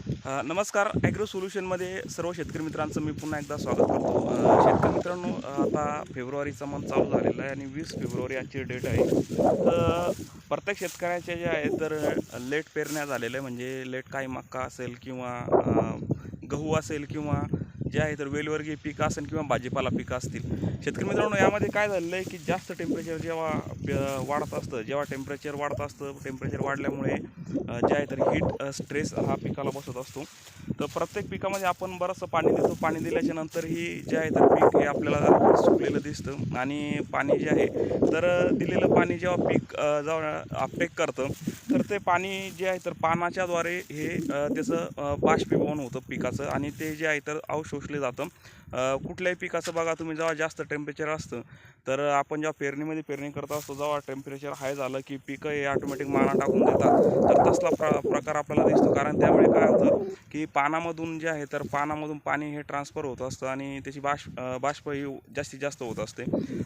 नमस्कार. ॲग्रो सोल्युशनमध्ये सर्व शेतकरी मित्रांचं मी पुन्हा एकदा स्वागत करतो. शेतकरी मित्रांनो आता फेब्रुवारीचा मंथ चालू झालेला आहे आणि वीस फेब्रुवारी आजची डेट आहे. तर प्रत्येक शेतकऱ्याच्या जे आहे तर लेट पेरण्या झालेल्या आहे म्हणजे लेट काही मक्का असेल किंवा गहू असेल किंवा जे आहे तर वेलवर्गीय पीक असेल किंवा भाजीपाला पिकं असतील. शेतकरी मित्रांनो यामध्ये काय झालेलं आहे की जास्त टेम्परेचर जेव्हा प- वाढत असतं जेव्हा टेम्परेचर वाढत असतं टेम्परेचर वाढल्यामुळे जे आहे तर हीट स्ट्रेस हा पिकाला बसत असतो. तर प्रत्येक पिकामध्ये आपण बरंचसं पाणी देतो. पाणी दिल्याच्या नंतर ही जे आहे तर पीक हे आपल्याला सुकलेलं दिसतं. आणि पाणी जे आहे तर दिलेलं पाणी जेव्हा पीक जेव्हा अपटेक करतं तर ते पाणी जे आहे तर पानाच्याद्वारे हे त्याचं बाष्पीभवन होतं पिकाचं. आणि ते जे आहे तर अवशोषले जातं. कुठल्याही पिकाचं बघा तुम्ही जेव्हा जास्त टेम्परेचर असतं तर आपण जेव्हा पेरणीमध्ये पेरणी करत असतो जेव्हा टेम्परेचर हाय झालं की पिकं हे ऑटोमॅटिक माना टाकून देतात. तर तसला प्र प्रकार आपल्याला दिसतो. कारण त्यामुळे काय होतं की पानामधून जे आहे तर पानामधून पाणी हे ट्रान्सफर होत असतं आणि त्याची बाष्प बाष्प ही जास्तीत जास्त होत असते.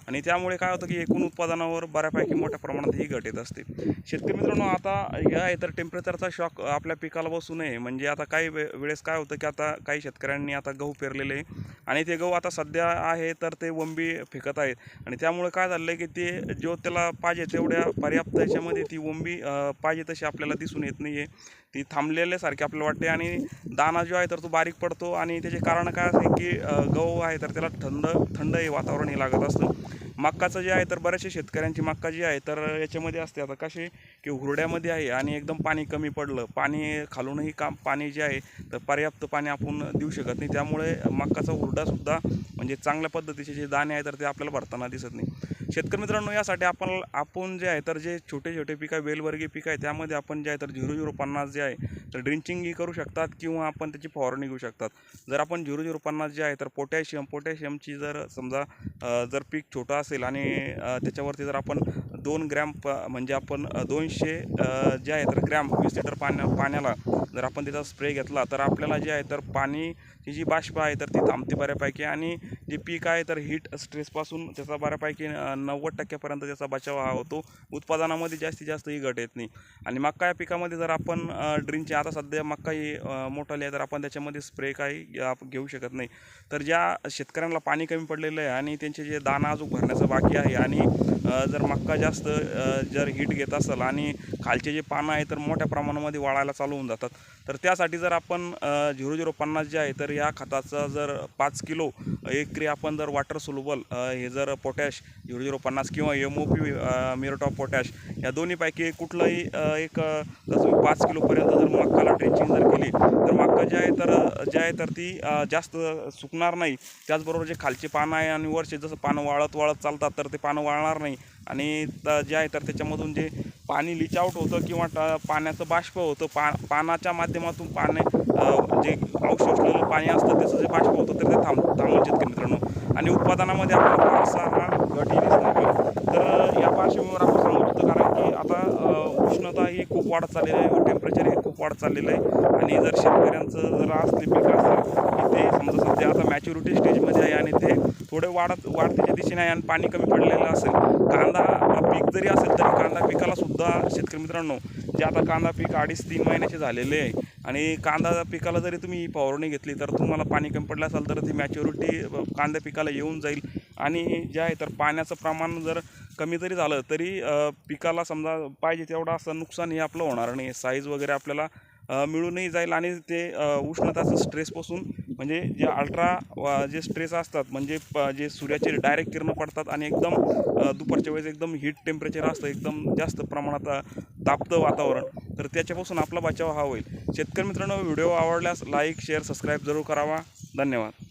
आणि त्यामुळे काय होतं की एकूण उत्पादनावर बऱ्यापैकी मोठ्या प्रमाणात ही घट येत असते. शेतकरी मित्रांनो आता या आहे तर टेम्परेचरचा शॉक आपल्या पिकाला बसू नये. म्हणजे आता काही वे वेळेस काय होतं की आता काही शेतकऱ्यांनी आता गहू पेरलेले आहे. आणि ते गहू आता सध्या आहे तर ते वंबी फेकत आहेत. आणि त्यामुळे काय झालं आहे की ते जो त्याला पाहिजे तेवढ्या पर्याप्त याच्यामध्ये ती वंबी पाहिजे तशी आपल्याला दिसून येत नाही आहे ती थांबलेल्यासारखी आपल्याला वाटते आणि दाना जो आहे तर तो बारीक पडतो. आणि त्याचे कारण काय असेल की गहू आहे तर त्याला थंड थंड हे वातावरण हे लागत असतं. मक्काचं जे आहे तर बऱ्याचशा शेतकऱ्यांची मक्का जी आहे तर याच्यामध्ये असते. आता कसे की हुरड्यामध्ये आहे आणि एकदम पाणी कमी पडलं पाणी खालूनही काम पाणी जे आहे तर पर्याप्त पाणी आपण देऊ शकत नाही. त्यामुळे मक्काचा हुरडासुद्धा म्हणजे चांगल्या पद्धतीचे जे दाणे आहे तर ते आपल्याला भरताना दिसत नाही. शेतकरी मित्रांनो यासाठी आपण आपण जे आहे तर जे छोटे छोटे पिकं आहे वेलवर्गीय पीक आहे त्यामध्ये आपण जे आहे तर झिरो झिरो पन्नास जे आहे तर ड्रिंचिंगही करू शकतात किंवा आपण त्याची फवारणी घेऊ शकतात. जर आपण झिरो झिरो पन्नास जे आहे तर पोटॅशियम पोटॅशियमची जर समजा जर पीक छोटं असेल आणि त्याच्यावरती जर आपण दोन ग्रॅम प म्हणजे आपण दोनशे जे आहे तर ग्रॅम वीस लिटर पाण्या पाण्याला जर आपण त्याचा स्प्रे घेतला तर आपल्याला जे आहे तर पाणी ही जी बाष्प आहे तर ती थांबते बऱ्यापैकी आणि जे पीक आहे तर हीट स्ट्रेसपासून त्याचा बऱ्यापैकी नव्वद टक्क्यापर्यंत त्याचा बचाव हा होतो. उत्पादनामध्ये जास्तीत जास्त ही घट येत नाही. आणि मक्का या पिकामध्ये जर आपण ड्रिंकचे आता सध्या मक्का ही मोठाली आहे तर आपण त्याच्यामध्ये स्प्रे काही घेऊ शकत नाही. तर ज्या शेतकऱ्यांना पाणी कमी पडलेलं आहे आणि त्यांचे जे दाना अजून भरण्याचं बाकी आहे आणि जर मक्का जास्त जास्त जर हीट घेत असेल आणि खालचे जे पानं आहे तर मोठ्या प्रमाणामध्ये वाळायला चालू होऊन जातात. तर त्यासाठी जर आपण झिरो झिरो पन्नास जे आहे तर या खताचा जर पाच किलो एक एकरी आपण जर वॉटर सोलुबल हे जर पोटॅश झिरो झिरो पन्नास किंवा M O P muriate of potash या दोन्हीपैकी कुठलंही एक जसं पाच किलोपर्यंत जर मक्काला ड्रेंचिंग जर केली तर मक्का जे आहे तर जे आहे तर ती जास्त सुकणार नाही. त्याचबरोबर जे खालचे पानं आहे आणि वरचे जसं पानं वाळत वाळत चालतात तर ते पानं वाळणार नाही. आणि जे आहे तर त्याच्यामधून जे पाणी लिच होतं किंवा ट- पाण्याचं बाष्प होतं पा पानाच्या माध्यमातून पाणी जे अवशोषलेलं पाणी असतं त्याचं जे बाष्प होतं तर ते थांब थांबून शकते मित्रांनो. आणि उत्पादनामध्ये आपल्याला फारसा हा घट दिसत नाही तर या पार्श्वभूमीवर आपण सांगू शकतो कारण की आता उष्णता ही खूप वाढत चाललेली आहे. वाढ वाढत चाललेलं आहे. आणि जर शेतकऱ्यांचं जर असले पीक असेल की ते समजा सध्या आता मॅच्युरिटी स्टेजमध्ये आहे आणि ते थोडे वाढत वाढतीच्या दिशेने आहे आणि पाणी कमी पडलेलं असेल कांदा पीक जरी असेल तरी कांदा पिकालासुद्धा शेतकरी मित्रांनो जे आता कांदा पीक अडीच तीन महिन्याचे झालेले आहे आणि कांदा पिकाला जरी तुम्ही फवारणी घेतली तर तुम्हाला पाणी कमी पडलं असेल तर ती मॅच्युरिटी कांदा पिकाला येऊन जाईल. आणि जे आहे तर पाण्याचं प्रमाण जर कमी जरी झालं तरी पिकाला समजा पाहिजे तेवढं असं नुकसान हे आपलं होणार नाही साईज वगैरे आपल्याला मिळूनही जाईल आणि ते उष्णताचं स्ट्रेसपासून म्हणजे जे अल्ट्रा जे स्ट्रेस असतात म्हणजे प जे सूर्याचे डायरेक्ट किरणं पडतात आणि एकदम दुपारच्या वेळेस एकदम हीट टेम्परेचर असतं एकदम जास्त प्रमाणात तापतं वातावरण तर त्याच्यापासून आपला बचाव हा होईल. शेतकरी मित्रांनो व्हिडिओ आवडल्यास लाईक शेअर सबस्क्राईब जरूर करावा. धन्यवाद.